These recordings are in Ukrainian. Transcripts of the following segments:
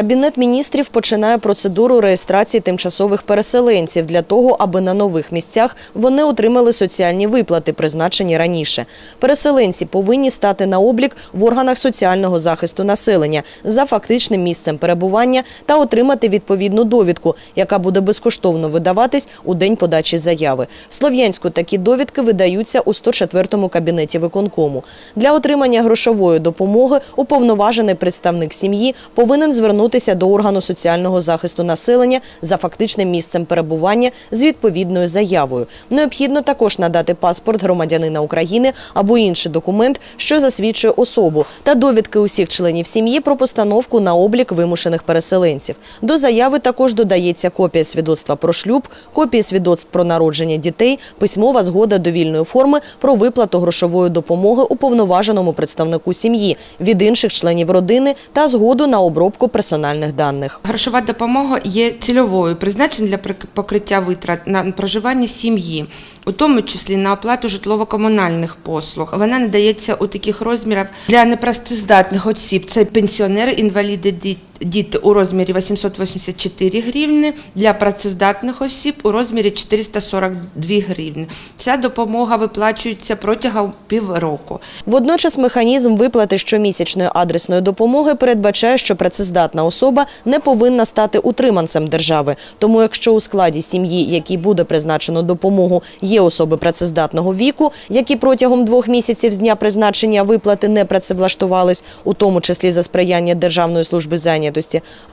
Кабінет міністрів починає процедуру реєстрації тимчасових переселенців для того, аби на нових місцях вони отримали соціальні виплати, призначені раніше. Переселенці повинні стати на облік в органах соціального захисту населення за фактичним місцем перебування та отримати відповідну довідку, яка буде безкоштовно видаватись у день подачі заяви. В Слов'янську такі довідки видаються у 104-му кабінеті виконкому. Для отримання грошової допомоги уповноважений представник сім'ї повинен звернутися до органу соціального захисту населення за фактичним місцем перебування з відповідною заявою. Необхідно також надати паспорт громадянина України або інший документ, що засвідчує особу, та довідки усіх членів сім'ї про постановку на облік вимушених переселенців. До заяви також додається копія свідоцтва про шлюб, копії свідоцтв про народження дітей, письмова згода довільної форми про виплату грошової допомоги уповноваженому представнику сім'ї від інших членів родини та згоду на обробку персональних даних. Грошова допомога є цільовою, призначена для покриття витрат на проживання сім'ї, у тому числі на оплату житлово-комунальних послуг. Вона надається у таких розмірах для непрацездатних осіб. Це пенсіонери, інваліди, ді- діти у розмірі 884 гривни, для працездатних осіб у розмірі 442 гривни. Ця допомога виплачується протягом півроку. Водночас механізм виплати щомісячної адресної допомоги передбачає, що працездатна особа не повинна стати утриманцем держави. Тому, якщо у складі сім'ї, якій буде призначено допомогу, є особи працездатного віку, які протягом двох місяців з дня призначення виплати не працевлаштувались, у тому числі за сприяння Державної служби зайнятості,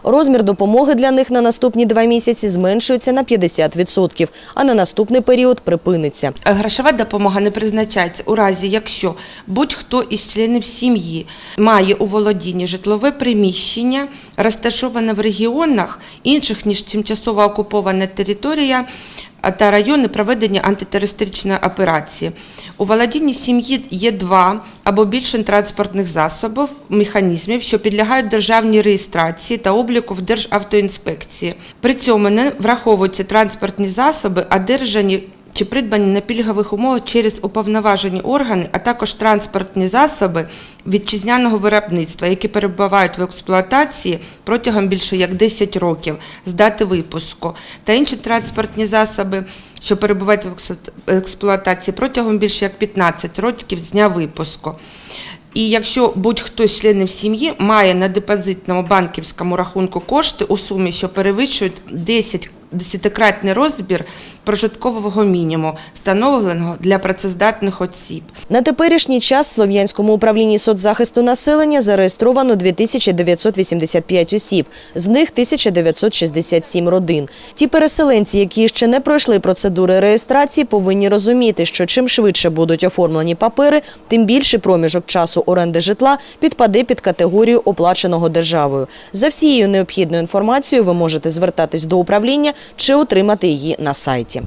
розмір допомоги для них на наступні два місяці зменшується на 50%, а на наступний період припиниться. Грошова допомога не призначається у разі, якщо будь-хто із членів сім'ї має у володінні житлове приміщення, розташоване в регіонах інших ніж тимчасово окупована територія та райони проведення антитерористичної операції. У володінні сім'ї є два або більше транспортних засобів, механізмів, що підлягають державній реєстрації та обліку в Державтоінспекції. При цьому не враховуються транспортні засоби, одержані чи придбані на пільгових умовах через уповноважені органи, а також транспортні засоби вітчизняного виробництва, які перебувають в експлуатації протягом більше як 10 років з дати випуску, та інші транспортні засоби, що перебувають в експлуатації протягом більше як 15 років з дня випуску. І якщо будь-хто з членів сім'ї має на депозитному банківському рахунку кошти у сумі, що перевищують 10 десятикратний розмір прожиткового мінімуму, встановленого для працездатних осіб. На теперішній час в Слов'янському управлінні соцзахисту населення зареєстровано 2985 осіб, з них 1967 родин. Ті переселенці, які ще не пройшли процедури реєстрації, повинні розуміти, що чим швидше будуть оформлені папери, тим більший проміжок часу оренди житла підпаде під категорію оплаченого державою. За всією необхідною інформацією ви можете звертатись до управління чи отримати її на сайті.